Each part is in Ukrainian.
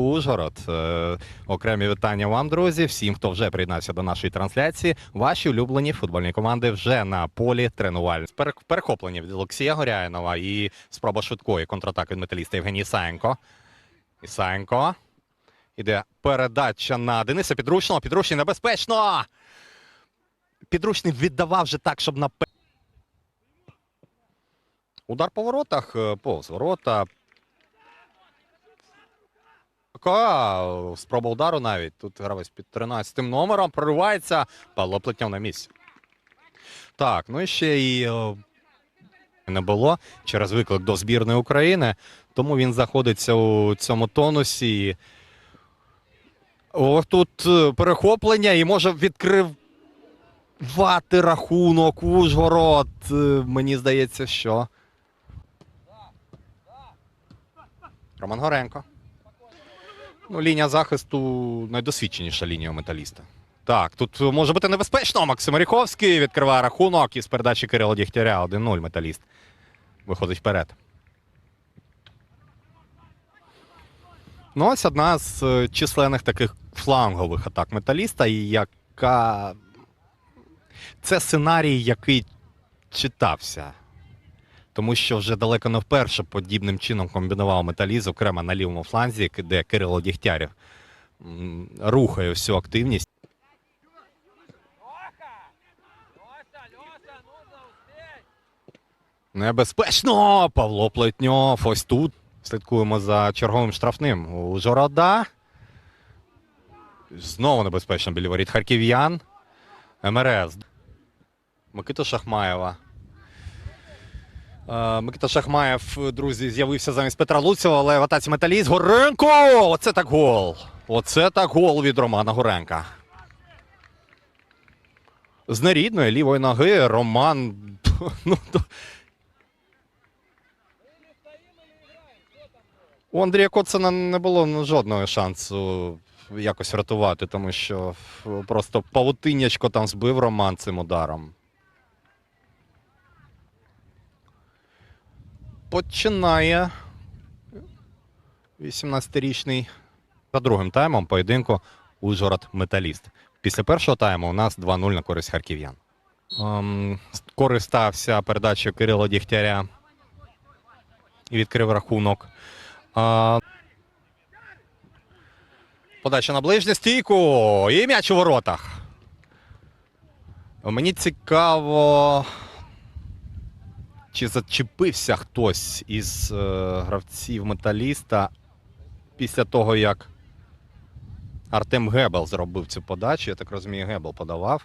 Ужгород. Е, окремі вітання вам, друзі. Всім, хто вже приєднався до нашої трансляції. Ваші улюблені футбольні команди вже на полі тренувальні. Пере- Перехоплені від Олексія Горяєнова і спроба швидкої контратаки від металіста Євгеній Ісаєнко. Ісаєнко. Іде передача на Дениса Підручного. Підручний небезпечно. Підручний віддавав вже так, щоб на Удар по воротах, е, повз ворота. Спроба удару навіть. Тут гравець під 13 номером проривається. Павло Плетньов на місці. Так, ну і ще і е, не було через виклик до збірної України. Тому він знаходиться у цьому тонусі. О, тут е, перехоплення і може відкривати рахунок Ужгород. Е, Мені здається, що. Роман Горенко. Ну, лінія захисту найдосвідченіша лінія металіста. Так, тут може бути небезпечно. Максим Оріховський відкриває рахунок із передачі Кирила Дігтяря 1-0 металіст. Виходить вперед. Ну, ось одна з е, численних таких флангових атак металіста, яка. Це сценарій, який читався. Тому що вже далеко не вперше подібним чином комбінував металіст, зокрема на лівому фланзі, де Кирило Дігтярів рухає всю активність. Небезпечно! Павло Плетньов. Ось тут. Слідкуємо за черговим штрафним. У Жорода. Знову небезпечно біля воріт харків'ян. МРС. Микита Шахмаєва. Е, Микита Шахмаєв, друзі, з'явився замість Петра Луцева, але в атаці металіст. Горенко! Оце так гол! Оце так гол від Романа Горенка. З нерідної лівої ноги Роман. Ну. У Андрія Коцена не було жодного шансу якось врятувати, тому що просто павутинячко там збив Роман цим ударом. Починає 18-річний за другим таймом поєдинку Ужгород Металіст. Після першого тайму у нас 2-0 на користь харків'ян. Ем, користався передачею Кирила Дігтяря і відкрив рахунок. А, подача на ближню стійку і м'яч у воротах. Мені цікаво, чи зачепився хтось із е, гравців металіста після того, як Артем Гебел зробив цю подачу. Я так розумію, Гебел подавав.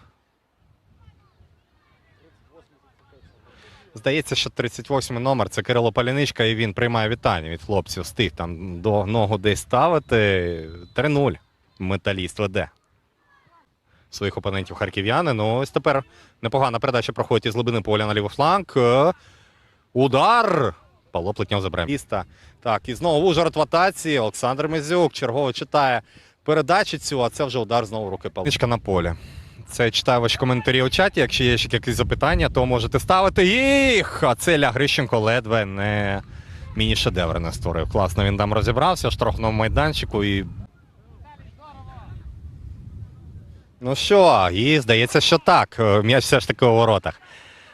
Здається, що 38 номер це Кирило Паляничка, і він приймає вітання від хлопців. Встиг там до ногу десь ставити. 3-0. Металіст веде своїх опонентів харків'яни. Ну, ось тепер непогана передача проходить із глибини поля на лівий фланг. Удар! Павло Плетньов забере міста. Так, і знову Ужгород в атаці. Олександр Мезюк чергово читає передачу цю, а це вже удар знову руки Павличка на полі. Це читаю ваші коментарі у чаті. Якщо є ще якісь запитання, то можете ставити їх. А це Ля Грищенко ледве не міні-шедевр не створив. Класно він там розібрався в штрафному майданчику і. Ну що, і здається, що так. М'яч все ж таки у воротах.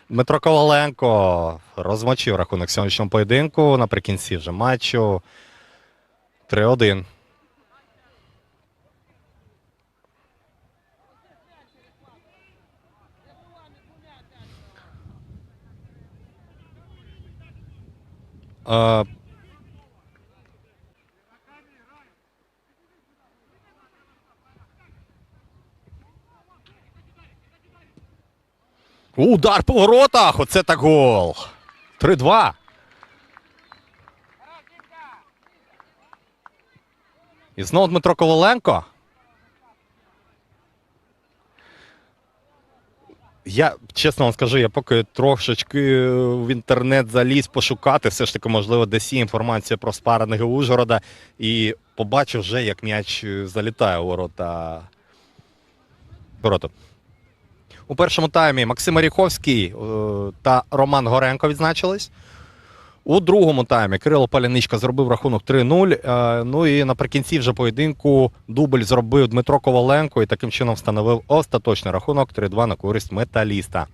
Дмитро Коваленко розмочив рахунок сьогоднішньому поєдинку наприкінці вже матчу. 3-1. Удар по воротах! Оце так гол. 3-2. І знову Дмитро Коваленко. Я чесно вам скажу, я поки трошечки в інтернет заліз пошукати, все ж таки, можливо, десь є інформація про спаренги Ужгорода. І побачив вже, як м'яч залітає у ворота. Ворота. У першому таймі Максим Оріховський е, та Роман Горенко відзначились. У другому таймі Кирило Паляничка зробив рахунок 3-0. Е, Ну і наприкінці вже поєдинку дубль зробив Дмитро Коваленко і таким чином встановив остаточний рахунок 3-2 на користь металіста.